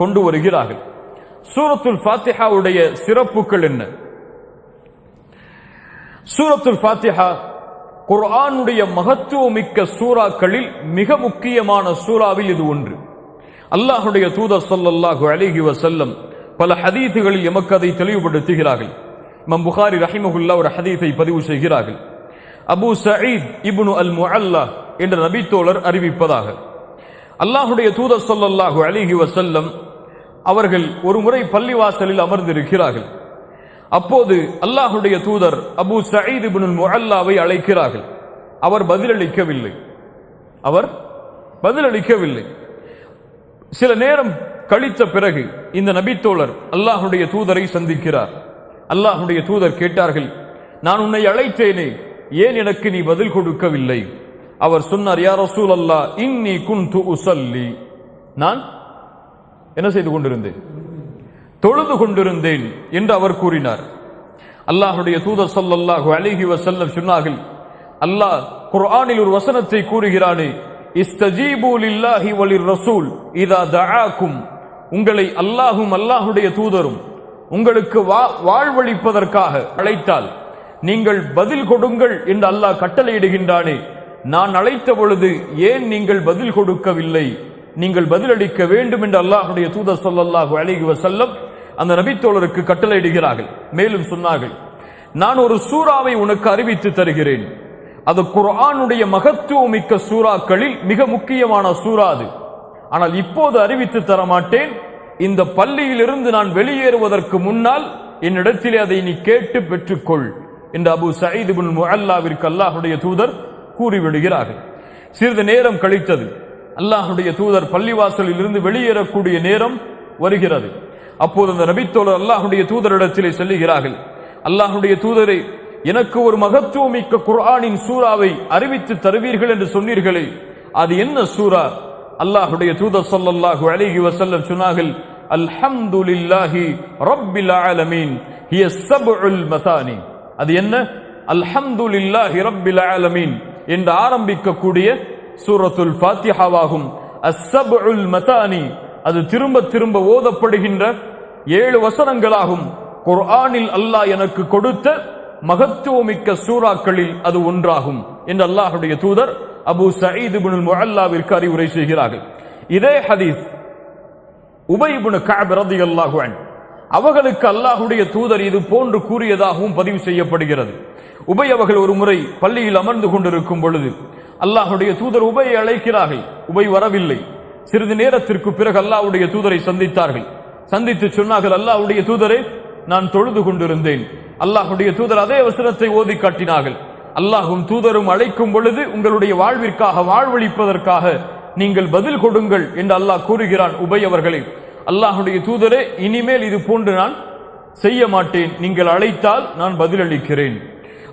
கொண்டு வருகிறார்கள். சூரத்துல் ஃபாத்திஹாவுடைய சிறப்புகள் என்ன? சூரத்துல் ஃபாத்திஹா குர்ஆனுடைய மகத்துவமிக்க சூறாக்களில் மிக முக்கியமான சூறாவில் இது ஒன்று. அல்லாஹுடைய தூதர் ஸல்லல்லாஹு அலைஹி வசல்லம் பல ஹதீத்துகளில் எமக்கு அதை தெளிவுபடுத்துகிறார்கள். இமம் புகாரி ரஹிமகுல்லா ஒரு ஹதீத்தை பதிவு செய்கிறார்கள். அபூ சயீத் இப்னு அல் முஅல்லா என்ற நபித்தோழர் அறிவிப்பதாக. அல்லாஹுடைய தூதர் சொல்லல்லாஹு அலிஹி வசல்லம் அவர்கள் ஒரு முறை பள்ளிவாசலில் அமர்ந்திருக்கிறார்கள். அப்போது அல்லாஹுடைய தூதர் அபு சயீத் பின் முஹல்லாவை அழைக்கிறார்கள். அவர் பதிலளிக்கவில்லை. அவர் பதிலளிக்கவில்லை. சில நேரம் கழித்த பிறகு இந்த நபித்தோழர் அல்லாஹுடைய தூதரை சந்திக்கிறார். அல்லாஹுடைய தூதர் கேட்டார்கள் நான் உன்னை அழைத்தேனே ஏன் எனக்கு நீ பதில் கொடுக்கவில்லை? அவர் சொன்னார் யார் ரசூல் அல்லா இன்னி குன் உசல்லி. நான் என்ன செய்து கொண்டிருந்தேன்? தொழுது கொண்டிருந்தேன் என்று அவர் கூறினார். அல்லாஹுடைய தூதர் சொல்லல்லாஹு அழகி வசல்லம் சொன்னார்கள் அல்லாஹ் குர்ஆனில் ஒரு வசனத்தை கூறுகிறானே இஸ்தஜீபு லில்லாஹி வலிர் ரசூல் இதா தஆக்கும் உங்களை அல்லாஹும் அல்லாஹுடைய தூதரும் உங்களுக்கு வா- வாழ்வளிப்பதற்காக அழைத்தால் நீங்கள் பதில் கொடுங்கள் என்று அல்லாஹ் கட்டளையிடுகின்றானே நான் அழைத்த பொழுது ஏன் நீங்கள் பதில் கொடுக்கவில்லை? நீங்கள் பதிலளிக்க வேண்டும் என்று அல்லாஹுடைய தூதர் சொல்லல்லாஹு அழகி வசல்லம் அந்த நபித்தோழருக்கு கட்டளையிடுகிறார்கள். மேலும் சொன்னார்கள் நான் ஒரு சூறாவை உனக்கு அறிவித்து தருகிறேன். அது குரானுடைய மகத்துவமிக்க சூறாக்களில் மிக முக்கியமான சூறா அது. ஆனால் இப்போது அறிவித்து தர மாட்டேன் இந்த பள்ளியிலிருந்து நான் வெளியேறுவதற்கு முன்னால் என்னிடத்திலே அதை நீ கேட்டு பெற்றுக்கொள் என்று அபு சயீது இப்னு முஅல்லாவிற்கு அல்லாஹுடைய தூதர் கூறிவிடுகிறார்கள். சிறிது நேரம் கழித்தது. அல்லாஹுடைய தூதர் பள்ளிவாசலில் இருந்து வெளியேறக்கூடிய நேரம் வருகிறது. அப்போது அந்த நபித்தோழர் அல்லாஹுடைய தூதரிடத்திலே செல்லுகிறார்கள். அல்லாஹுடைய தூதரை எனக்கு ஒரு மகத்துவமிக்க குர்ஆனின் சூறாவை அறிவித்து தருவீர்கள் என்று சொன்னீர்களே அது என்ன சூரா அல்லாஹுடைய தூதர் சொல்லல்லாஹு அலைஹி வசல்லம் சொன்னார்கள் அல்ஹம்துலில்லாஹி ரப்பில் ஆலமீன் ஹிய ஸப்உல் அது என்ன? அல்ஹம்துலில்லாஹி ரப்பில் ஆலமீன் என்று ஆரம்பிக்கக்கூடிய சூரத்துல் ஃபாத்திஹாவாகும். அஸ்ஸபுல் மதானி அது திரும்ப திரும்ப ஓதப்படுகின்ற ஏழு வசனங்களாகும். குர்ஆனில் அல்லாஹ் எனக்கு கொடுத்த மகத்துவமிக்க சூறாக்களில் அது ஒன்றாகும் என்று அல்லாஹுடைய தூதர் அபு சயீத் இப்னுல் முஹல்லாவிற்கு அறிவுரை செய்கிறார்கள். இதே ஹதீஸ் உபை இப்னு கஅப் ரலியல்லாஹு அன்ஹு. அவர்களுக்கு அல்லாஹுடைய தூதர் இது போன்று கூறியதாகவும் பதிவு செய்யப்படுகிறது. உபை அவர்கள் ஒரு முறை பள்ளியில் அமர்ந்து கொண்டிருக்கும் பொழுது அல்லாஹுடைய தூதர் உபையை அழைக்கிறார்கள். உபை வரவில்லை. சிறிது நேரத்திற்கு பிறகு அல்லாஹுடைய தூதரை சந்தித்தார்கள். சந்தித்து சொன்னார்கள் அல்லாஹுடைய தூதரை நான் தொழுது கொண்டிருந்தேன். அல்லாஹுடைய தூதர் அதே வசனத்தை ஓதி காட்டினார்கள். அல்லாஹும் தூதரும் அழைக்கும் பொழுது உங்களுடைய வாழ்விற்காக வாழ்வளிப்பதற்காக நீங்கள் பதில் கொடுங்கள் என்று அல்லாஹ் கூறுகிறான் உபை அவர்களை. அல்லாஹுடைய தூதரே இனிமேல் இது போன்று நான் செய்ய மாட்டேன். நீங்கள் அழைத்தால் நான் பதிலளிக்கிறேன்.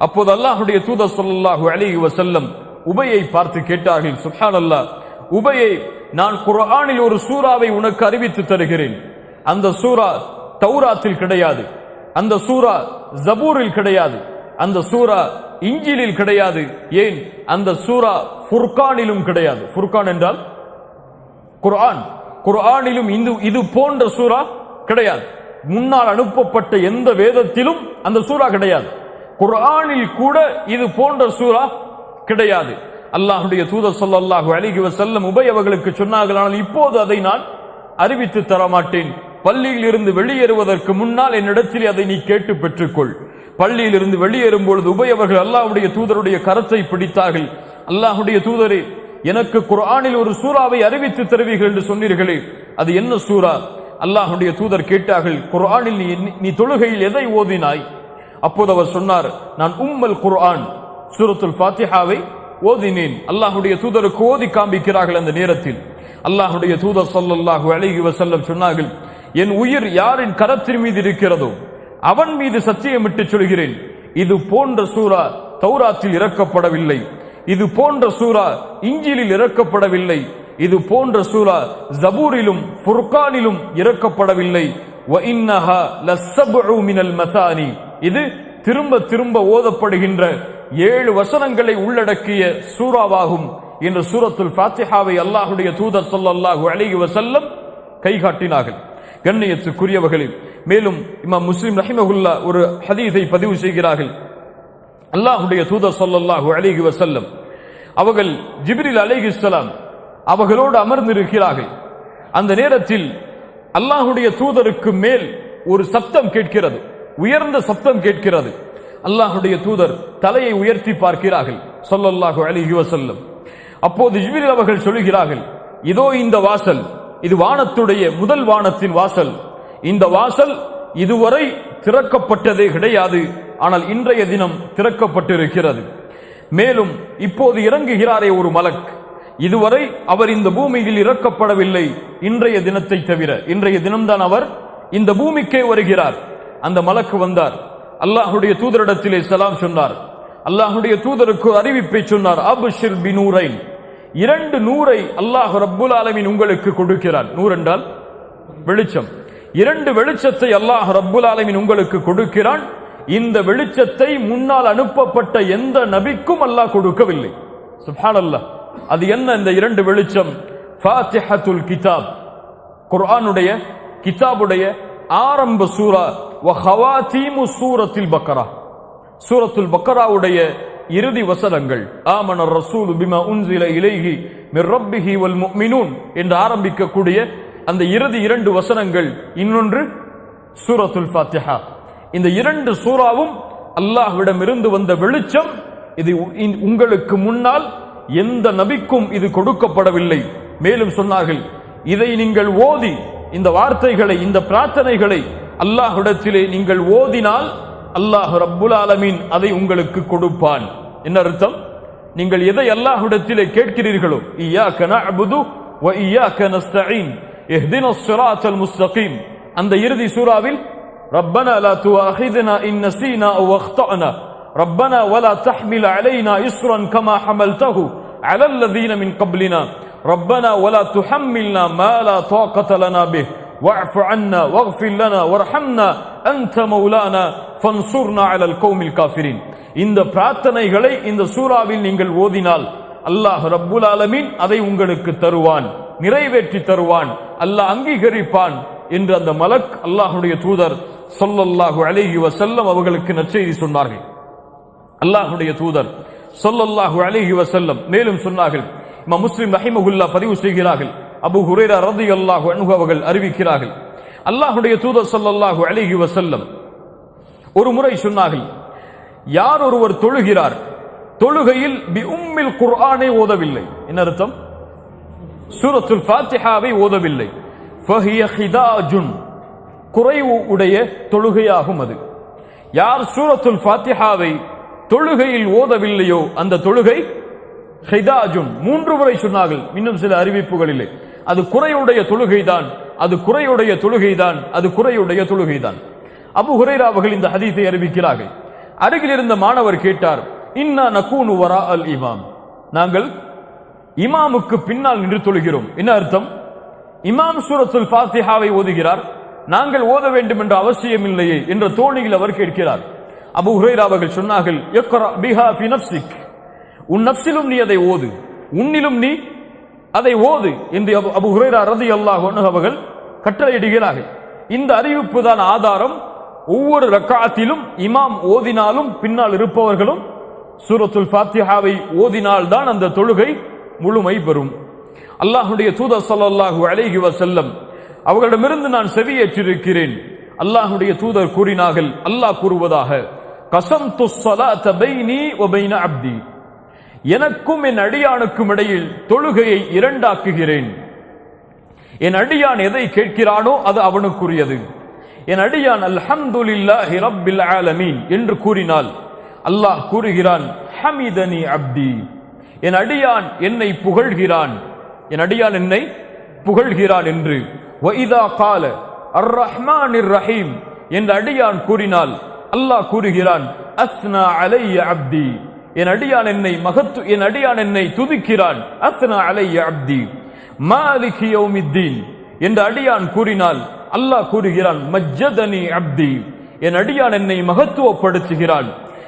அப்போது அல்லாஹுடைய தூதர் சொல்லாஹு அலி வசல்லம் உபையை பார்த்து கேட்டார்கள் சுப்ஹானல்லாஹ் உபையை நான் குர்ஆனில் ஒரு சூறாவை உனக்கு அறிவித்து தருகிறேன். அந்த சூரா தௌராத்தில் கிடையாது. அந்த சூரா ஜபூரில் கிடையாது. அந்த சூரா இஞ்சிலில் கிடையாது. ஏன்? அந்த சூரா ஃபுர்கானிலும் கிடையாது. ஃபுர்கான் என்றால் குர்ஆன். குர்ஆனிலும் இந்து இது போன்ற சூரா கிடையாது. முன்னால் அனுப்பப்பட்ட எந்த வேதத்திலும் அந்த சூரா கிடையாது. குர்ஆனில் கூட இது போன்ற சூரா கிடையாது. அல்லாஹுடைய தூதர் சொல்லல்லாஹு அழகி செல்லும் உபை அவர்களுக்கு சொன்னார்கள் ஆனால் இப்போது அதை நான் அறிவித்து தர மாட்டேன் பள்ளியில் இருந்து வெளியேறுவதற்கு முன்னால் என்னிடத்தில் அதை நீ கேட்டு பெற்றுக்கொள். பள்ளியில் இருந்து வெளியேறும் பொழுது உபயவர்கள் அல்லாஹுடைய தூதருடைய கரத்தை பிடித்தார்கள். அல்லாஹுடைய தூதரே எனக்கு குர்ஆனில் ஒரு சூறாவை அறிவித்து தருவீர்கள் என்று சொன்னீர்களே. அது என்ன சூறா? அல்லாஹுடைய தூதர் கேட்டார்கள் குர்ஆனில் நீ நீ தொழுகையில் எதை ஓதினாய்? அப்போது அவர் சொன்னார் நான் உம்மல் குர்ஆன். சூரத்துல் ஃபாத்திஹாவை ஓதினேன். அல்லாஹுடைய தூதருக்கு ஓதி காண்பிக்கிறார்கள் அந்த நேரத்தில். அல்லாஹுடைய தூதர் சொல்லல்லாஹு அழகி வசல்லம் சொன்னார்கள் என் உயிர் யாரின் கரத்தின் மீது இருக்கிறதோ அவன் மீது சத்தியமிட்டு சொல்கிறேன். இது போன்ற சூரா தௌராத்தில் இறக்கப்படவில்லை. இது போன்ற சூரா இஞ்சிலில் இறக்கப்படவில்லை. இது போன்ற சூரா ஜபூரிலும் ஃபுர்கானிலும் இறக்கப்படவில்லை. வ இன்னஹா இது திரும்ப திரும்ப ஓதப்படுகின்ற ஏழு வசனங்களை உள்ளடக்கிய சூறாவாகும் என்று சூரத்துல் ஃபாத்திஹாவை அல்லாஹுடைய தூதர் சொல்லல்லாஹு அழகி வசல்லம் கைகாட்டினார்கள். கண்ணியத்துக்குரியவர்களில் மேலும் இமாம் முஸ்லிம் ரஹிமகுல்லா ஒரு ஹதீஸை பதிவு செய்கிறார்கள். அல்லாஹுடைய தூதர் சொல்லல்லாஹு அழகி வசல்லம் அவர்கள் ஜிப்ரில் அலைஹிஸ்ஸலாம் அவர்களோடு அமர்ந்திருக்கிறார்கள். அந்த நேரத்தில் அல்லாஹுடைய தூதருக்கு மேல் ஒரு சப்தம் கேட்கிறது உயர்ந்த சப்தம் கேட்கிறது. அல்லாஹுடைய தூதர் தலையை உயர்த்தி பார்க்கிறார்கள். சொல்லல்லாஹு அலைஹி வசல்லம் அப்போது ஜிபிரில் அவர்கள் சொல்கிறார்கள் இதோ இந்த வாசல் இது வானத்துடைய முதல் வானத்தின் வாசல். இந்த வாசல் இதுவரை திறக்கப்பட்டதே கிடையாது. ஆனால் இன்றைய தினம் திறக்கப்பட்டிருக்கிறது. மேலும் இப்போது இறங்குகிறாரே ஒரு மலக். இதுவரை அவர் இந்த பூமியில் இறக்கப்படவில்லை. இன்றைய தினத்தை தவிர இன்றைய தினம்தான் அவர் இந்த பூமிக்கே வருகிறார். அந்த மலக்கு வந்தார். அல்லாஹுடைய தூதரிடத்திலே சலாம் சொன்னார். அல்லாஹுடைய தூதருக்கு அறிவிப்பை சொன்னார். அபுஷிர் பினூரை இரண்டு நூறை அல்லாஹ் ரப்புல் ஆலமின் உங்களுக்கு கொடுக்கிறார் நூறு என்றால் வெளிச்சம். இரண்டு வெளிச்சத்தை அல்லாஹ் ரப்புல் ஆலமின் உங்களுக்கு கொடுக்கிறான். இந்த வெளிச்சத்தை முன்னால் அனுப்பப்பட்ட எந்த நபிக்கும் அல்லாஹ் கொடுக்கவில்லை. சுப்ஹானல்லாஹ். அது என்ன இந்த இரண்டு வெளிச்சம்? ஃபாத்திஹத்துல் கிதாப். குர்ஆனுடைய கிதாபுடைய ஆரம்ப சூரா வ சூரத்தில் பக்கரா. சூரத்துல் பக்கராவுடைய இறுதி வசனங்கள் ஆமன ரசூல் பிமா உன்சில இலைகி மிர்ரப்பிஹி வல் முக்மினூன் என்று ஆரம்பிக்கக்கூடிய அந்த இறுதி இரண்டு வசனங்கள் இன்னொன்று சூரத்துல் ஃபாத்திஹா. இந்த இரண்டு சூறாவும் அல்லாஹ்விடமிருந்து வந்த வெளிச்சம் இது உ- உங்களுக்கு முன்னால் எந்த நபிக்கும் இது கொடுக்கப்படவில்லை. மேலும் சொன்னார்கள் இதை நீங்கள் ஓதி இந்த வார்த்தைகளை இந்த பிரார்த்தனைகளை அல்லாஹ்விடத்திலே நீங்கள் ஓதினால் அல்லாஹ் ரப்புல் ஆலமீன் அதை உங்களுக்கு கொடுப்பான் என்ன அர்த்தம் நீங்கள் எதை அல்லாஹ்விடத்திலே கேட்கிறீர்களோ இய்யாக நஅபுது வ இய்யாக நஸ்தஈன் இஹ்தினஸ் ஸிராத்தல் முஸ்தகீம் அந்த இறுதி சூறாவில் ربنا لا تؤاخذنا إن نسينا أو أخطأنا ربنا ولا تحمل علينا إصرا كما حملته على الذين من قبلنا ربنا ولا تحملنا ما لا طاقة لنا به واعف عنا واغفر لنا وارحمنا أنت مولانا فانصرنا على القوم الكافرين இந்த பிரார்த்தனைகளை இந்த சூறாவில் நீங்கள் ஓதினால் அல்லாஹ் ரப்புல் ஆலமீன் அதை உங்களுக்கு தருவான் நிறைவேற்றி தருவான் அல்லாஹ் அங்கீகரிப்பான் என்று அந்த மலக் அல்லாஹ்வுடைய தூதர் ஸல்லல்லாஹு அலைஹி வஸல்லம் அவர்களுக்கு நற்செய்தி சொன்னார்கள் அல்லாஹ்வுடைய தூதர் ஸல்லல்லாஹு அலைஹி வஸல்லம் மேலும் சொன்னார்கள் இமாம் முஸ்லிம் ரஹிமகுல்லா பதிவு செய்கிறார்கள். அபு ஹுரைரா ரலியல்லாஹு அன்ஹு அவர்கள் அறிவிக்கிறார்கள். அல்லாஹுடைய தூதர் ஸல்லல்லாஹு அலிஹி வசல்லம் ஒரு முறை சொன்னார்கள் யார் ஒருவர் தொழுகிறார் தொழுகையில் பி உம்மில் குர்ஆனை ஓதவில்லை. என்ன அர்த்தம்? சூரத்துல் ஃபாத்திஹாவை ஓதவில்லை. ஃபஹிய ஹிதாஜுன் குறைவு உடைய தொழுகையாகும் அது. யார் சூரத்துல் ஃபாத்திஹாவை தொழுகையில் ஓதவில்லையோ அந்த தொழுகை ஹிதாஜுன் மூன்று முறை சொன்னார்கள். இன்னும் சில அறிவிப்புகளிலே. அது குறையுடைய தொழுகைதான். அது குறையுடைய தொழுகைதான். அது குறையுடைய தொழுகைதான். அபு ஹுரைரா அவர்கள் இந்த ஹதீஸை அறிவிக்கிறார்கள். அருகில் இருந்த மாணவர் கேட்டார் இன்னா நகூனு வரா அல் இமாம். நாங்கள் இமாமுக்கு பின்னால் நின்று தொழுகிறோம். என்ன அர்த்தம்? இமாம் சூரத்துல் ஃபாத்திஹாவை ஓதுகிறார். நாங்கள் ஓத வேண்டும் என்ற அவசியம் இல்லையே என்ற தோணியில் அவர் கேட்கிறார். அபு ஹுரைரா அவர்கள் சொன்னார்கள் உன் நப்சிலும் நீ அதை ஓது. உன்னிலும் நீ அதை ஓது என்று அபு- அபு ஹுரைரா ரதி அல்லாஹ் அவர்கள் கட்டளையிடுகிறார்கள். இந்த அறிவிப்பு தான் ஆதாரம். ஒவ்வொரு ரக்காத்திலும் இமாம் ஓதினாலும் பின்னால் இருப்பவர்களும் சூரத்துல் ஃபாத்திஹாவை ஓதினால் தான் அந்த தொழுகை முழுமை பெறும். அல்லாஹுடைய தூதர் ஸல்லல்லாஹு அழகி வசல்லம் அவர்களிடமிருந்து நான் செவியேற்றிருக்கிறேன். அல்லாஹுடைய தூதர் கூறினார்கள் அல்லாஹ் கூறுவதாக கசம் ஸலாத பைனி வ பைன அப்தி. எனக்கும் என் அடியானுக்கும் இடையில் தொழுகையை இரண்டாக்குகிறேன். என் அடியான் எதை கேட்கிறானோ அது அவனுக்குரியது. என் அடியான் அல்ஹம்துலில்லாஹி ரப்பில் ஆலமீன் என்று கூறினால் அல்லாஹ் கூறுகிறான் ஹமிதனி அப்தி. என் அடியான் என்னை புகழ்கிறான். என் அடியான் என்னை புகழ்கிறான் என்று. வைதா கால அர் இர் ரஹீம். என்ற அடியான் கூறினால் அல்லாஹ் கூறுகிறான் அஸ்னா அலைய அப்தி. என் அடியான் என்னை மகத்து என் அடியான் என்னை துதிக்கிறான். அத்னா அலை அப்தி. மாலிகி யௌமித்தீன். என்று அடியான் கூறினால் அல்லாஹ் கூறுகிறான் மஜ்ஜதனி அப்தி. என் அடியான் என்னை மகத்துவப்படுத்துகிறான்.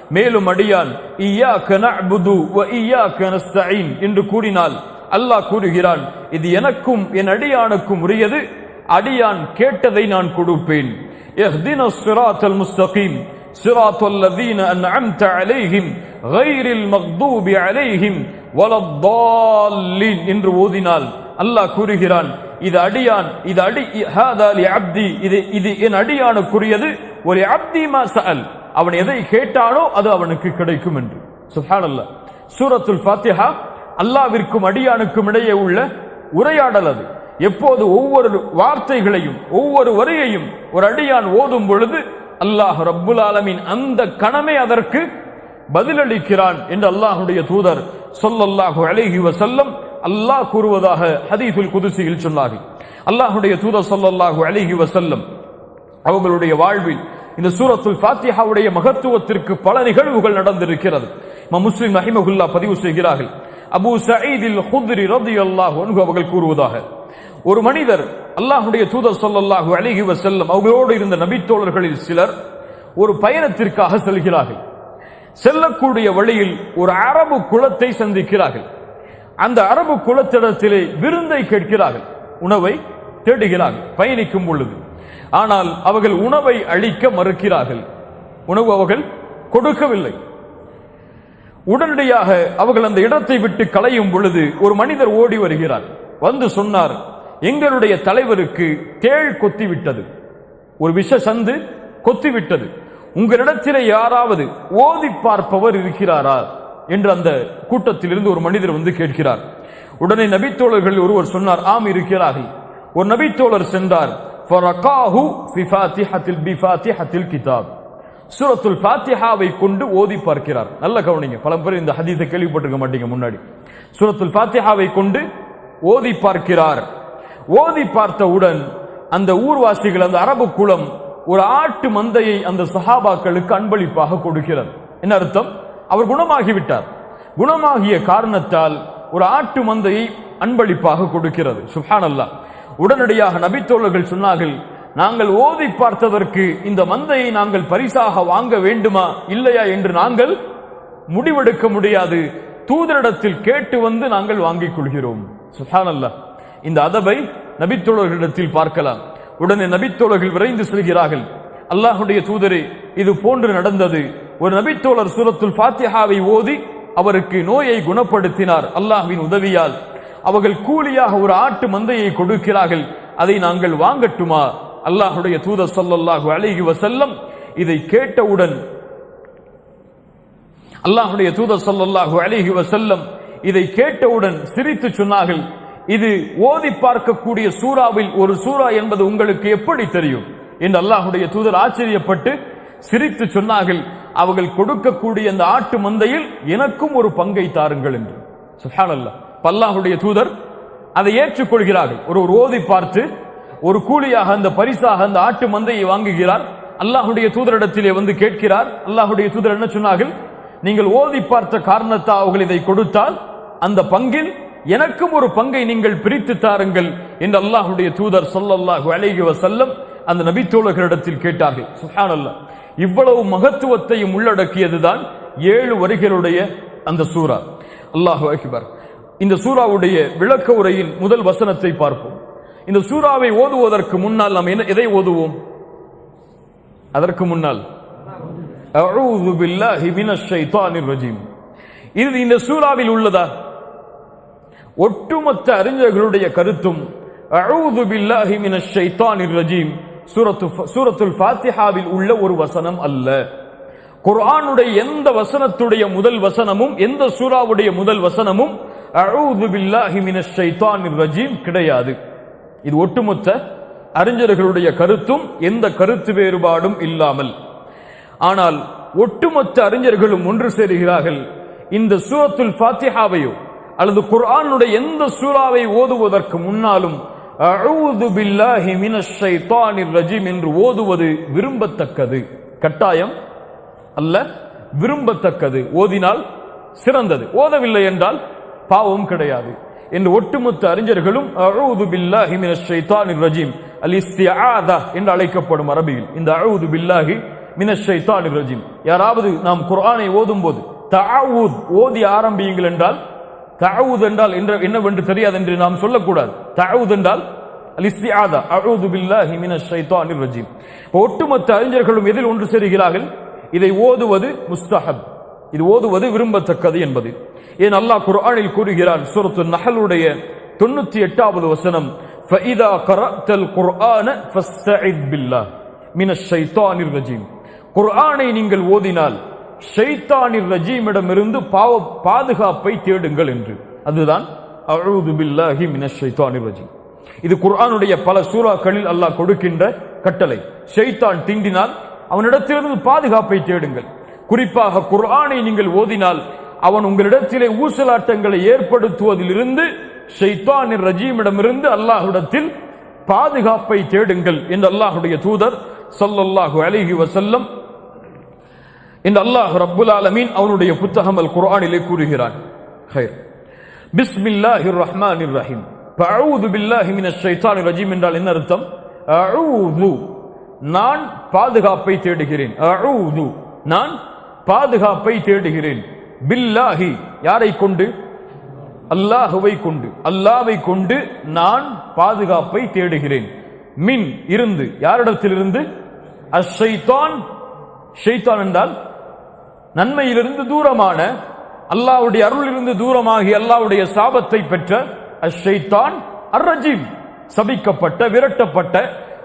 மேலும் அடியான் இயா கனபுது வ இயா கனஸ்தீன் என்று கூறினால் அல்லாஹ் கூறுகிறான் இது எனக்கும் என் அடியானுக்கும் உரியது. அடியான் கேட்டதை நான் கொடுப்பேன். எஹ்தின சிராத்தல் முஸ்தகீம். صراط الذين أنعمت عليهم غير المغضوب عليهم ولا الضالين என்று ஓதினால் அல்லாஹ் கூறுகிறான் இது அடியான் இது அடி ஹாதா லி அப்தி இது இது என் அடியானுக்குரியது ஒரு அப்தி மா சஅல் அவன் எதை கேட்டானோ அது அவனுக்கு கிடைக்கும் என்று சுப்ஹானல்லாஹ் சூரத்துல் ஃபாத்திஹா அல்லாவிற்கும் அடியானுக்கும் இடையே உள்ள உரையாடல் அது எப்போது ஒவ்வொரு வார்த்தைகளையும் ஒவ்வொரு வரியையும் ஒரு அடியான் ஓதும் பொழுது அல்லாஹ் ரப்புல் ஆலமின் அந்த கணமே அதற்கு பதிலளிக்கிறான் என்று அல்லாஹுடைய தூதர் சொல்லல்லாஹு அழகி வசல்லம் அல்லாஹ் கூறுவதாக ஹதீஃபுல் குதிசியில் சொன்னார்கள். அல்லாஹுடைய தூதர் சொல்லல்லாஹு அழகி வசல்லம் அவர்களுடைய வாழ்வில் இந்த சூரத்துல் ஃபாத்திஹாவுடைய மகத்துவத்திற்கு பல நிகழ்வுகள் நடந்திருக்கிறது. முஸ்லிம் அஹிமகுல்லா பதிவு செய்கிறார்கள். அபு சயீதில் ஹுத்ரி ரதி அல்லாஹ் அவர்கள் கூறுவதாக. ஒரு மனிதர் அல்லாஹுடைய தூதர் சொல்லல்லாஹு அழகி செல்லும் அவர்களோடு இருந்த நபித்தோழர்களில் சிலர் ஒரு பயணத்திற்காக செல்கிறார்கள். செல்லக்கூடிய வழியில் ஒரு அரபு குலத்தை சந்திக்கிறார்கள். அந்த அரபு குலத்திடத்திலே விருந்தை கேட்கிறார்கள். உணவை தேடுகிறார்கள் பயணிக்கும் பொழுது. ஆனால் அவர்கள் உணவை அளிக்க மறுக்கிறார்கள். உணவு அவர்கள் கொடுக்கவில்லை. உடனடியாக அவர்கள் அந்த இடத்தை விட்டு கலையும் பொழுது ஒரு மனிதர் ஓடி வருகிறார். வந்து சொன்னார் எங்களுடைய தலைவருக்கு தேள் கொத்திவிட்டது. ஒரு விஷ சந்து கொத்திவிட்டது. உங்களிடத்திலே யாராவது ஓதி பார்ப்பவர் இருக்கிறாரா? என்று அந்த கூட்டத்திலிருந்து ஒரு மனிதர் வந்து கேட்கிறார். உடனே நபித்தோழர்கள் ஒருவர் சொன்னார் ஆம் இருக்கிறார்கள். ஒரு நபித்தோழர் சென்றார் பி கிதாப். சூரத்துல் ஃபாத்திஹாவை கொண்டு ஓதி பார்க்கிறார். நல்ல கவனிங்க பல பேர் இந்த ஹதீஸை கேள்விப்பட்டிருக்க மாட்டீங்க முன்னாடி. சூரத்துல் ஃபாத்திஹாவை கொண்டு ஓதி பார்க்கிறார். ஓதி பார்த்தவுடன் அந்த ஊர்வாசிகள் அந்த அரபு குலம் ஒரு ஆட்டு மந்தையை அந்த சஹாபாக்களுக்கு அன்பளிப்பாக கொடுக்கிறார் என்ன அர்த்தம்? அவர் குணமாகிவிட்டார். குணமாகிய காரணத்தால் ஒரு ஆட்டு மந்தையை அன்பளிப்பாக கொடுக்கிறது. சுப்ஹானல்லாஹ் உடனடியாக நபித்தோழர்கள் சொன்னார்கள் நாங்கள் ஓதி பார்த்ததற்கு இந்த மந்தையை நாங்கள் பரிசாக வாங்க வேண்டுமா இல்லையா என்று நாங்கள் முடிவெடுக்க முடியாது. தூதரிடத்தில் கேட்டு வந்து நாங்கள் வாங்கிக் கொள்கிறோம். சுப்ஹானல்லாஹ் இந்த அதவை நபித்தோழர்களிடத்தில் பார்க்கலாம். உடனே நபித்தோழர்கள் விரைந்து செல்கிறார்கள் அல்லாஹுடைய தூதரே இது போன்று நடந்தது. ஒரு நபித்தோழர் சூரத்துல் ஃபாத்திஹாவை ஓதி அவருக்கு நோயை குணப்படுத்தினார் அல்லாஹ்வின் உதவியால். அவர்கள் கூலியாக ஒரு ஆட்டு மந்தையை கொடுக்கிறார்கள் அதை நாங்கள் வாங்கட்டுமா? அல்லாஹுடைய தூதர் சொல்லல்லாஹு அழகி வசல்லம் இதை கேட்டவுடன் அல்லாஹுடைய தூதர் சொல்லல்லாஹு அழகி வசல்லம் இதை கேட்டவுடன் சிரித்து சொன்னார்கள் இது ஓதி பார்க்கக்கூடிய சூறாவில் ஒரு சூறா என்பது உங்களுக்கு எப்படி தெரியும்? என்று அல்லாஹுடைய தூதர் ஆச்சரியப்பட்டு சிரித்து சொன்னார்கள் அவர்கள் கொடுக்கக்கூடிய அந்த ஆட்டு மந்தையில் எனக்கும் ஒரு பங்கை தாருங்கள் என்று. சுஹானல்லாஹ். பல்லாஹுடைய தூதர் அதை ஏற்றுக்கொள்கிறார்கள். ஒரு ஒரு ஓதி பார்த்து ஒரு கூலியாக அந்த பரிசாக அந்த ஆட்டு மந்தையை வாங்குகிறார். அல்லாஹுடைய தூதரிடத்திலே வந்து கேட்கிறார். அல்லாஹுடைய தூதர் என்ன சொன்னார்கள்? நீங்கள் ஓதி பார்த்த காரணத்தால் அவர்கள் இதை கொடுத்தால் அந்த பங்கில் எனக்கும் ஒரு பங்கை நீங்கள் பிரித்து தாருங்கள் என்று அல்லாஹுடைய தூதர் சொல்லல்லாஹு அலைஹி வசல்லம் அந்த நபித்தோழர்களிடத்தில் கேட்டார்கள். சுஹானல்லாஹ். இவ்வளவு மகத்துவத்தையும் உள்ளடக்கியதுதான் ஏழு வரிகளுடைய அந்த சூரா அல்லாஹு அகிபர். இந்த சூராவுடைய விளக்க உரையின் முதல் வசனத்தை பார்ப்போம். இந்த சூறாவை ஓதுவதற்கு முன்னால் நாம் என்ன எதை ஓதுவோம்? அதற்கு முன்னால். இது இந்த சூறாவில் உள்ளதா? ஒட்டுமொத்த அறிஞர்களுடைய கருத்தும் அஊது பில்லாஹி மினஷ் ஷைத்தானிர் ரஜீம். சூரத்து சூரத்துல் ஃபாத்திஹாவில் உள்ள ஒரு வசனம் அல்ல. குர்ஆனுடைய எந்த வசனத்துடைய முதல் வசனமும் எந்த சூறாவுடைய முதல் வசனமும் அஊது பில்லாஹி மினஷ் ஷைத்தானிர் ரஜீம் கிடையாது. இது ஒட்டுமொத்த அறிஞர்களுடைய கருத்தும் எந்த கருத்து வேறுபாடும் இல்லாமல். ஆனால் ஒட்டுமொத்த அறிஞர்களும் ஒன்று சேருகிறார்கள். இந்த சூரத்துல் ஃபாத்திஹாவையோ அல்லது குர்ஆனுடைய எந்த சூறாவை ஓதுவதற்கு முன்னாலும் அழுது பில்லாஹி மினஷை ஷைத்தானிர் ரஜீம் என்று ஓதுவது விரும்பத்தக்கது. கட்டாயம் அல்ல விரும்பத்தக்கது. ஓதினால் சிறந்தது. ஓதவில்லை என்றால் பாவம் கிடையாது. என்று ஒட்டுமொத்த அறிஞர்களும் அழுது பில்லாஹி மினஷை ஷைத்தானிர் ரஜீம் அல் இஸ்திஆதா என்று அழைக்கப்படும் அரபியில் இந்த அழுது பில்லாஹி மினஷை ஷைத்தானிர் ரஜீம் யாராவது நாம் குர்ஆனை ஓதும்போது தாவூத் ஓதி ஆரம்பியுங்கள் என்றால் தவுத் என்றால் என்னவென்று தெரியாது என்று நாம் சொல்லக்கூடாது. தவுத் என்றால் அலிஸ்தியாதா அவுது பில்லாஹி மின ஷைத்தானிர் ரஜீம். ஒட்டுமொத்த அறிஞர்களும் எதில் ஒன்று சேருகிறார்கள்? இதை ஓதுவது முஸ்தஹப். இது ஓதுவது விரும்பத்தக்கது என்பது. ஏன் அல்லாஹ் குர்ஆனில் கூறுகிறான் சூரத்து நகலுடைய தொண்ணூத்தி எட்டாவது வசனம் ஃபஇதா கரஅத்தல் குர்ஆன ஃபஸ்தஇத் பில்லாஹ் மின ஷைத்தானிர் ரஜீம். குர்ஆனை நீங்கள் ஓதினால் ஷைத்தானிர் ரஜீமிடமிருந்து பாவ பாதுகாப்பை தேடுங்கள் என்று. அதுதான் அஊது பில்லாஹி மினஷ் ஷைத்தானிர் ரஜீம். இது குர்ஆனுடைய பல சூறாக்களில் அல்லாஹ் கொடுக்கின்ற கட்டளை. ஷைத்தான் தீண்டினால் அவனிடத்திலிருந்து பாதுகாப்பை தேடுங்கள். குறிப்பாக குர்ஆனை நீங்கள் ஓதினால் அவன் உங்களிடத்திலே ஊசலாட்டங்களை ஏற்படுத்துவதிலிருந்து ஷைத்தானின் ரஜீமிடமிருந்து அல்லாஹுடத்தில் பாதுகாப்பை தேடுங்கள் என்று அல்லாஹுடைய தூதர் ஸல்லல்லாஹு அலிஹி வசல்லம் இந்த அல்லாஹ் ரப்புல் ஆலமீன் அவனுடைய புத்தகம் அல் குரானிலே கூறுகிறான். ஹைர். பிஸ்மில்லாஹிர் ரஹ்மானிர் ரஹீம் அஊது பில்லாஹி மின ஷைத்தானிர் ரஜீம் என்றால் என்ன அர்த்தம்? அஊது. நான் பாதுகாப்பை தேடுகிறேன். அஊது. நான் பாதுகாப்பை தேடுகிறேன். பில்லாஹி. யாரை கொண்டு? அல்லாஹுவை கொண்டு. அல்லாவை கொண்டு நான் பாதுகாப்பை தேடுகிறேன். மின் இருந்து. யாரிடத்திலிருந்து? அஷைத்தான் ஷைத்தான் என்றால் நன்மையிலிருந்து தூரமான அல்லாஹ்வுடைய அருளிலிருந்து தூரமாகி அல்லாவுடைய சாபத்தை பெற்ற அஷைத்தான் அர் ரஜீம் சபிக்கப்பட்ட விரட்டப்பட்ட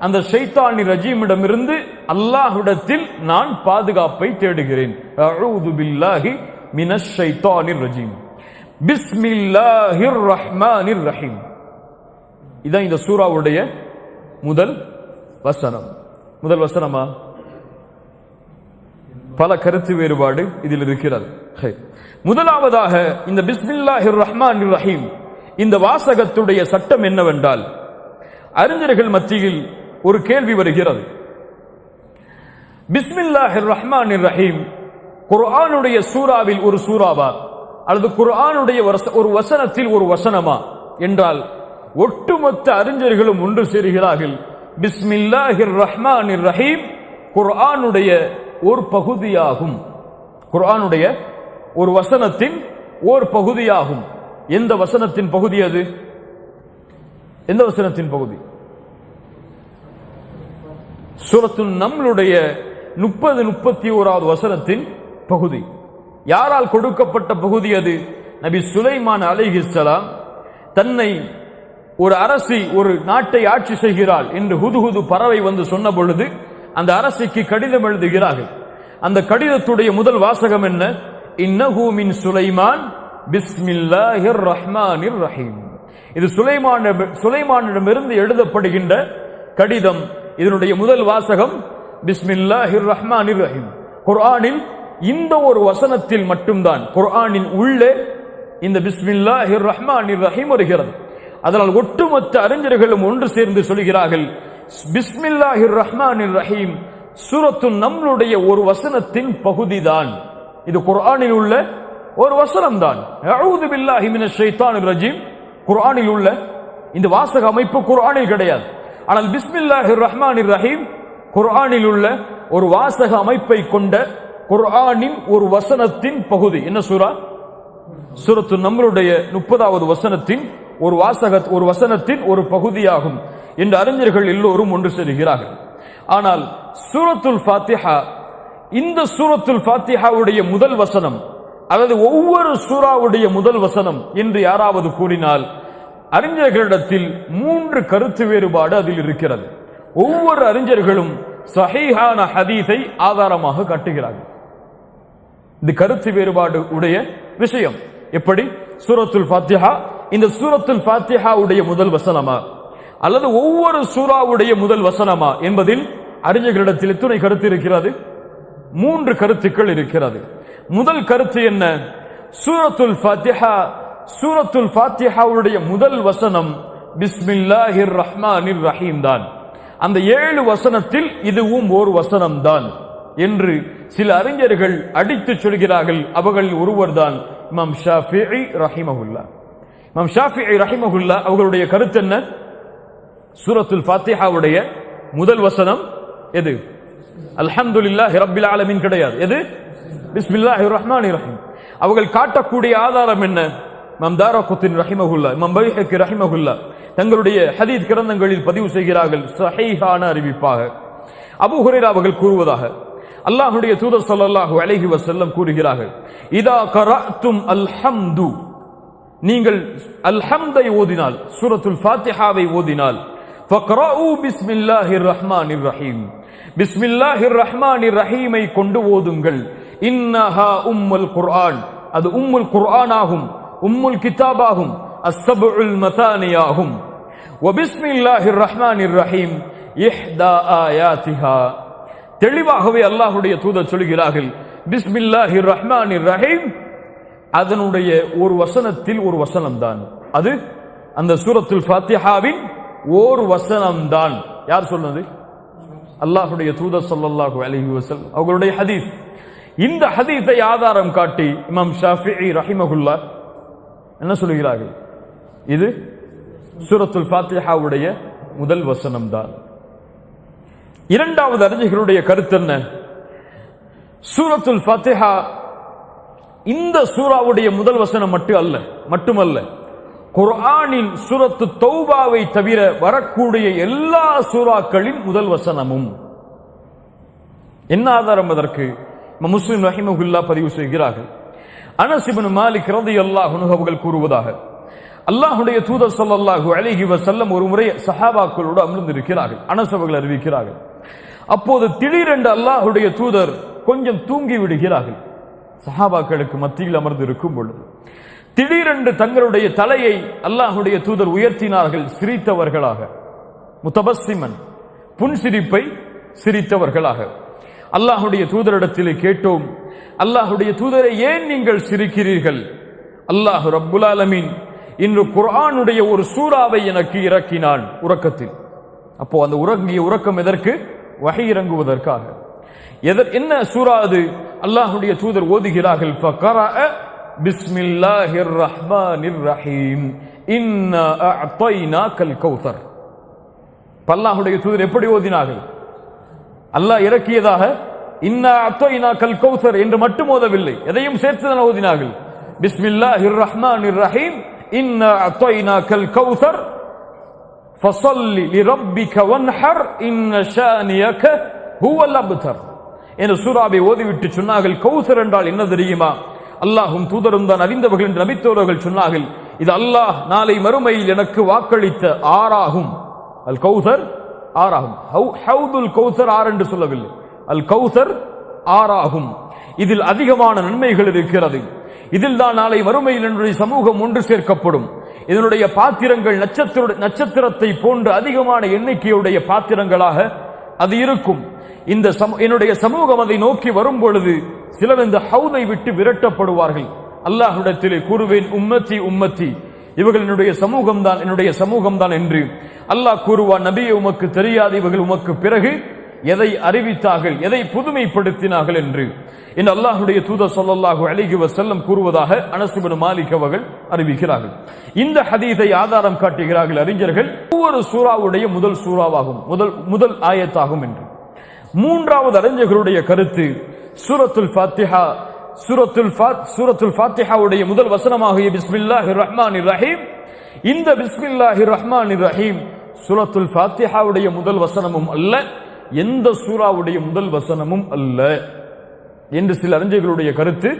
அந்த ஷைத்தானி ரஜீமிடமிருந்து அல்லாஹ்விடத்தில் நான் பாதுகாப்பை தேடுகிறேன். அஊது பில்லாஹி மினஷ் ஷைத்தானிர் ரஜீம். பிஸ்மில்லாஹிர் ரஹ்மானிர் ரஹீம் இதான் இந்த சூராவுடைய முதல் வசனம். முதல் வசனமா? பல கருத்து வேறுபாடு இதில் இருக்கிறது. முதலாவதாக இந்த பிஸ்மில்லாஹிர் ரஹ்மான் ரஹீம் இந்த வாசகத்துடைய சட்டம் என்னவென்றால் அறிஞர்கள் மத்தியில் ஒரு கேள்வி வருகிறது. பிஸ்மில்லாஹிர் ரஹ்மான் ரஹீம் குர்ஆனுடைய சூராவில் ஒரு சூறாவா? அல்லது குர்ஆனுடைய ஒரு வசனத்தில் ஒரு வசனமா? என்றால் ஒட்டுமொத்த அறிஞர்களும் ஒன்று சேருகிறார்கள். பிஸ்மில்லாஹிர் ரஹ்மான் ரஹீம் குர்ஆனுடைய ஒரு பகுதியாகும். குரானுடைய ஒரு வசனத்தின் ஓர் பகுதியாகும். எந்த வசனத்தின் பகுதி அது? எந்த வசனத்தின் பகுதி? சுரத்து நம்மளுடைய முப்பது முப்பத்தி ஓராவது வசனத்தின் பகுதி. யாரால் கொடுக்கப்பட்ட பகுதி அது? நபி சுலைமான் அலிஹிஸ்லாம் தன்னை ஒரு அரசி ஒரு நாட்டை ஆட்சி செய்கிறாள் என்று ஹுதுஹுது பறவை வந்து சொன்ன பொழுது அந்த அரசிக்கு கடிதம் எழுதுகிறார்கள். அந்த கடிதத்துடைய முதல் வாசகம் என்ன? இன்னஹூமின் சுலைமான் பிஸ்மில்லாஹிர் ரஹ்மானிர் ரஹீம் இது சுலைமான சுலைமானிடமிருந்து எழுதப்படுகின்ற கடிதம். இதனுடைய முதல் வாசகம் பிஸ்மில்லாஹிர் ரஹ்மானிர் ரஹீம் குர்ஆனில் இந்த ஒரு வசனத்தில் மட்டும்தான் குர்ஆனின் உள்ளே இந்த பிஸ்மில்லாஹிர் ரஹ்மானிர் ரஹீம் வருகிறது. அதனால் ஒட்டுமொத்த அறிஞர்களும் ஒன்று சேர்ந்து சொல்கிறார்கள் பிஸ்மில்லாஹிர் ரஹ்மானிர் ரஹீம் சூரத்து நம்மளுடைய ஒரு வசனத்தின் பகுதிதான். இது குர்ஆனில் உள்ள ஒரு வசனம் தான் அஊது பில்லாஹி மின ஷைத்தான் ரஜீம். குர்ஆனில் உள்ள இந்த வாசக அமைப்பு குர்ஆனில் கிடையாது. ஆனால் பிஸ்மில்லாஹிர் ரஹ்மானிர் ரஹீம் குர்ஆனில் உள்ள ஒரு வாசக அமைப்பை கொண்ட குர்ஆனின் ஒரு வசனத்தின் பகுதி. என்ன சூரா? சூரத்து நம்மளுடைய முப்பதாவது வசனத்தின் ஒரு வாசக ஒரு வசனத்தின் ஒரு பகுதியாகும். என்று அறிஞர்கள் எல்லோரும் ஒன்று சேருகிறார்கள். ஆனால் சூரத்துல் ஃபாத்திஹா இந்த சூரத்துல் ஃபாத்திஹாவுடைய முதல் வசனம் அதாவது ஒவ்வொரு சூறாவுடைய முதல் வசனம் என்று யாராவது கூறினால் அறிஞர்களிடத்தில் மூன்று கருத்து வேறுபாடு அதில் இருக்கிறது. ஒவ்வொரு அறிஞர்களும் சஹீஹான ஹதீஸை ஆதாரமாக காட்டுகிறார்கள். இது கருத்து வேறுபாடு உடைய விஷயம். எப்படி? சூரத்துல் ஃபாத்திஹா இந்த சூரத்துல் ஃபாத்திஹாவுடைய முதல் வசனமா? அல்லது ஒவ்வொரு சூறாவுடைய முதல் வசனமா என்பதில் அறிஞர்களிடத்தில் எத்தனை கருத்து இருக்கிறது மூன்று கருத்துக்கள் இருக்கிறது. முதல் கருத்து என்ன? சூரத்துல் ஃபாத்திஹா சூரத்துல் ஃபாத்திஹாவுடைய முதல் வசனம் பிஸ்மில்லாஹிர் ரஹ்மானிர் ரஹீம் தான். அந்த ஏழு வசனத்தில் இதுவும் ஒரு வசனம் தான் என்று சில அறிஞர்கள் அடித்து சொல்கிறார்கள். அவர்களில் ஒருவர்தான் இமாம் ஷாஃபி ரஹிமஹுல்லா. இமாம் ஷாஃபி ரஹிமஹுல்லா அவர்களுடைய கருத்து என்ன? சூரத்துல் ஃபாத்திஹாவுடைய முதல் வசனம் எது? அல்ஹம்துலில்லாஹி ரப்பில் ஆலமீன் கிடையாது. எது? பிஸ்மில்லாஹி ரஹ்மானிர் ரஹீம். அவர்கள் காட்டக்கூடிய ஆதாரம் என்ன? இமாம் தாரகுத்தின் ரஹிமகுல்லா மம் பைஹக்கு ரஹிமகுல்லா தங்களுடைய ஹதீத் கிரந்தங்களில் பதிவு செய்கிறார்கள் சஹீஹான அறிவிப்பாக. அபு ஹுரைரா அவர்கள் கூறுவதாக அல்லாஹ்வுடைய தூதர் ஸல்லல்லாஹு அலைஹி வஸல்லம் கூறுகிறார்கள் இதா கரஅத்தும் அல்ஹம்து. நீங்கள் அல்ஹம்தை ஓதினால் சூரத்துல் ஃபாத்திஹாவை ஓதினால் ஃபக்ரஊ பிஸ்மில்லாஹிர் ரஹ்மானிர் ரஹீம் பிஸ்மில்லாஹிர் ரஹ்மானிர் ரஹீமை கொண்டு ஓதுங்கள். இன்னஹா உம்முல் குர்ஆன் அது உம்முல் குர்ஆன் ஆகும் உம்முல் கிதாபாகும். அஸ்ஸபுல் மதானியாகும் வபிஸ்மில்லாஹிர் ரஹ்மானிர் ரஹீம். இஹ்தா ஆயாத்திஹா. தெளிவாகவே அல்லாஹ்வுடைய தூதர் சொல்கிறார்கள். பிஸ்மில்லாஹிர் ரஹ்மானிர் ரஹீம். அதனுடைய ஒரு வசனத்தில் ஒரு வசனம் தான் அது அந்த சூரத்துல் ஃபாத்திஹாவின் ஓர் வசனம்தான். யார் சொன்னது? அல்லாஹுடைய தூதர் ஸல்லல்லாஹு அலைஹி வசல் அவர்களுடைய ஹதீஸ். இந்த ஹதீஸை ஆதாரம் காட்டி இமாம் ஷாஃபி ரஹிமகுல்லா என்ன சொல்கிறார்கள்? இது சூரத்துல் ஃபாத்திஹாவுடைய முதல் வசனம் தான் இரண்டாவது அறிஞர்களுடைய கருத்து என்ன? சூரத்துல் ஃபாத்திஹா இந்த சூராவுடைய முதல் வசனம் மட்டும் அல்ல மட்டுமல்ல. குர்ஆனின் சூரத்து தௌபாவை தவிர வரக்கூடிய எல்லா சூறாக்களின் முதல் வசனமும். என்ன ஆதாரம் அதற்கு? முஸ்லிம் ரஹிமகுல்லா பதிவு செய்கிறார்கள். அனசிபன் மாலிக் ரதி அல்லாஹ் அவர்கள் கூறுவதாக அல்லாஹுடைய தூதர் சொல்லல்லாஹு அழகி வசல்லம் ஒரு முறை சஹாபாக்களோடு அமர்ந்திருக்கிறார்கள். அனஸ் அவர்கள் அறிவிக்கிறார்கள். அப்போது திடீரென்று அல்லாஹுடைய தூதர் கொஞ்சம் தூங்கி விடுகிறார்கள். சஹாபாக்களுக்கு மத்தியில் அமர்ந்து இருக்கும் பொழுது திடீரென்று தங்களுடைய தலையை அல்லாஹுடைய தூதர் உயர்த்தினார்கள் சிரித்தவர்களாக. முத்தபஸ்திமன் புன்சிரிப்பை சிரித்தவர்களாக. அல்லாஹுடைய தூதரிடத்திலே கேட்டோம் அல்லாஹ்வுடைய தூதரை ஏன் நீங்கள் சிரிக்கிறீர்கள்? அல்லாஹ் ரப்புல் ஆலமீன் இன்று குர்ஆனுடைய ஒரு சூறாவை எனக்கு இறக்கினான் உறக்கத்தில். அப்போ அந்த உறங்கிய உறக்கம் எதற்கு? வகை இறங்குவதற்காக. எதர் என்ன சூறா அது? அல்லாஹுடைய தூதர் ஓதுகிறார்கள் பிஸ்மில்லாஹிர் ரஹ்மானிர் ரஹீம் இன்னா கல் கௌசர் பல்லாஹுடைய தூதர் எப்படி ஓதினார்கள்? அல்லாஹ் இறக்கியதாக இன்னா அத்தைனாக்கல் கௌசர் என்று மட்டும் ஓதவில்லை. எதையும் சேர்த்து தான் ஓதினார்கள். பிஸ்மில்லாஹிர் ரஹ்மானிர் ரஹீம் இன்னா அத்தைனாக்கல் கௌசர் ஃபஸல்லி லிரப்பிக வன்ஹர் இன்ன ஷானியக ஹுவல் அப்தர். என்று சூராவை ஓதிவிட்டு சொன்னார்கள். கௌசர் என்றால் என்ன தெரியுமா? அல்லாஹும் தூதரும் தான் அறிந்தவர்கள் என்று நபித்தோர்கள் சொன்னார்கள் இது அல்லாஹ் நாளை மறுமையில் எனக்கு வாக்களித்த ஆறாகும். அல் கௌசர் ஆறாகும். ஹவுதுல் கௌசர் ஆறு என்று சொல்லவில்லை. அல் கௌசர் ஆறாகும். இதில் அதிகமான நன்மைகள் இருக்கிறது. இதில் தான் நாளை மறுமையில் என்னுடைய சமூகம் ஒன்று சேர்க்கப்படும். இதனுடைய பாத்திரங்கள் நட்சத்திர நட்சத்திரத்தை போன்று அதிகமான எண்ணிக்கையுடைய பாத்திரங்களாக அது இருக்கும். இந்த என்னுடைய சமூகம் அதை நோக்கி வரும் பொழுது சிலர் இந்த ஹவுதை விட்டு விரட்டப்படுவார்கள். அல்லாஹ்விடத்திலே கூறுவேன் உம்மத்தி உம்மத்தி இவர்கள் என்னுடைய சமூகம் தான் என்னுடைய சமூகம் தான் என்று. அல்லாஹ் கூறுவான் நபியை உமக்கு தெரியாது இவர்கள் உமக்கு பிறகு எதை அறிவித்தார்கள் எதை புதுமைப்படுத்தினார்கள் என்று. இந்த அல்லாஹுடைய தூத ஸல்லல்லாஹு அலைஹி செல்லம் கூறுவதாக அனசுபன் மாலிக் அவர்கள் அறிவிக்கிறார்கள். இந்த ஹதீதை ஆதாரம் காட்டுகிறார்கள் அறிஞர்கள். ஒவ்வொரு சூறாவுடைய முதல் சூறாவாகும் முதல் முதல் ஆயத்தாகும் என்று. மூன்றாவது அறிஞர்களுடைய கருத்து சூரத்துல் ஃபாத்திஹா சூரத்துல் ஃபாத் சூரத்துல் ஃபாத்திஹாவுடைய முதல் வசனமாகிய பிஸ்மில்லாஹிர் ரஹ்மானிர் ரஹீம். இந்த பிஸ்மில்லாஹிர் ரஹ்மானிர் ரஹீம் சூரத்துல் ஃபாத்திஹாவுடைய முதல் வசனமும் அல்ல எந்த சூராவுடைய முதல் வசனமும் அல்ல என்று சில அறிஞர்களுடைய கருத்து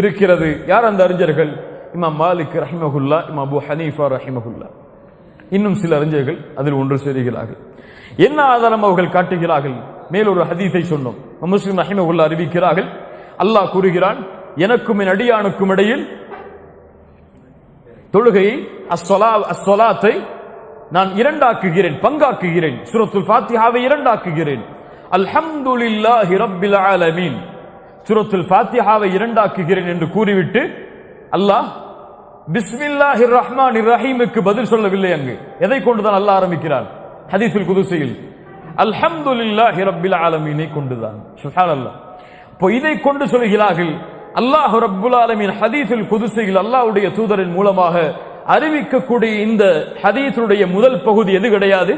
இருக்கிறது. யார் அந்த அறிஞர்கள்? இமாம் மாலிக் ரஹிமகுல்லா இமாம் அபு ஹனீஃபா ரஹிமகுல்லா இன்னும் சில அறிஞர்கள் அதில் ஒன்று சேருகிறார்கள். என்ன ஆதாரம் அவர்கள் காட்டுகிறார்கள்? மேலொரு ஹதீஸை சொன்னோம். முஸ்லிம் ரஹிமகுல்லா அறிவிக்கிறார்கள். அல்லாஹ் கூறுகிறான் எனக்கும் என் அடியானுக்கும் இடையில் தொழுகையை அஸ்வலா அஸ்வலாத்தை நான் இரண்டாக்குகிறேன் பங்காக்குகிறேன். சுரத்துல் ஃபாத்திஹாவை இரண்டாக்குகிறேன். அல்ஹம்துலில்லாஹி ரப்பில் ஆலமீன். சுரத்துல் ஃபாத்திஹாவை இரண்டாக்குகிறேன் என்று கூறிவிட்டு அல்லாஹ் பிஸ்மில்லாஹிர் ரஹ்மானிர் ரஹீமுக்கு பதில் சொல்லவில்லை அங்கு. எதை கொண்டுதான் அல்லாஹ் ஆரம்பிக்கிறார் ஹதீஸுல் குதுசியில். அல்ஹம்துலில்லாஹி ஹிரபில் ஆலமீனை கொண்டுதான். சுப்ஹானல்லாஹ் இப்போ இதை கொண்டு சொல்கிறார்கள் அல்லாஹ் ரப்புல் ஆலமின் ஹதீஸில் குதிசையில் அல்லாஹ்வுடைய தூதரின் மூலமாக அறிவிக்கக்கூடிய இந்த ஹதீஸுடைய முதல் பகுதி எது கிடையாது?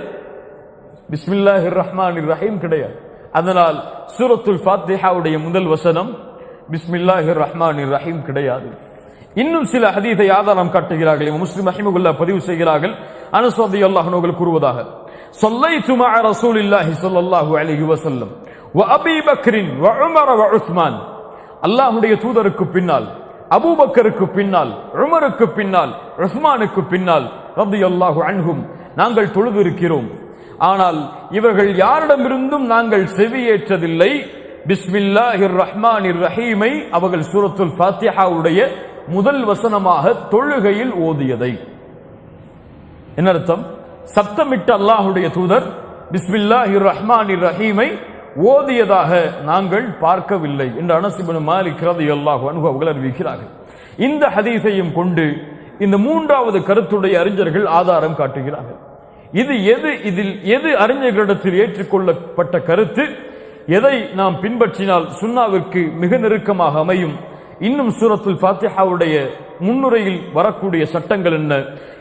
பிஸ்மில்லாஹி ரஹ்மான் ரஹீம் கிடையாது. அதனால் சூரத்துல் ஃபாத்திஹாவுடைய முதல் வசனம் பிஸ்மில்லாஹிர் ரஹ்மான் ரஹீம் கிடையாது. இன்னும் சில ஹதீஸை ஆதாரம் காட்டுகிறார்கள். முஸ்லிம் ரஹிமகுல்லா பதிவு செய்கிறார்கள். அனுசோதி அல்லாஹ் கூறுவதாக صليت مع رسول الله صلى الله عليه وسلم وابي بكر وعمر وعثمان அல்லாஹ்வுடைய தூதருக்கு பின்னால் அபூபக்கருக்கு பின்னால் உமருக்கு பின்னால் உஸ்மானுக்கு பின்னால் ரலியல்லாஹு அன்ஹும் நாங்கள் தொழுதிருக்கிறோம் ஆனால் இவர்கள் யாரிடமிருந்தும் நாங்கள் செவியேற்றதில்லை பிஸ்மில்லாஹிர் ரஹ்மானிர் ரஹீமை அவர்கள் சூரத்துல் ஃபாத்திஹாவுடைய முதல் வசனமாக தொழுகையில் ஓதியதை என்ன அர்த்தம் சத்தமிட்ட அல்லாஹுடைய தூதர் பிஸ்வில்லாஹ இர் ரஹ்மான் இர் ரஹீமை ஓதியதாக நாங்கள் பார்க்கவில்லை என்று அனசிபனு மாலிக் ரலியல்லாஹு அல்லாஹ் அவர்கள் அறிவிக்கிறார்கள். இந்த ஹதீஸையும் கொண்டு இந்த மூன்றாவது கருத்துடைய அறிஞர்கள் ஆதாரம் காட்டுகிறார்கள். இது எது இதில் எது அறிஞர்களிடத்தில் ஏற்றுக்கொள்ளப்பட்ட கருத்து? எதை நாம் பின்பற்றினால் சுன்னாவிற்கு மிக நெருக்கமாக அமையும்? இன்னும் சூரத்துல் ஃபாத்திஹாவுடைய முன்னுரையில் வரக்கூடிய சட்டங்கள் என்ன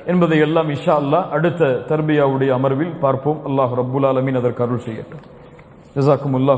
என்பதை எல்லாம் இஷா அல்லாஹ் அடுத்த தர்பியாவுடைய அமர்வில் பார்ப்போம். அல்லாஹ் ரபுல் அலமின் அதற்கு அருள் செய்யட்டும். ஜஸாக்குமுல்லாஹு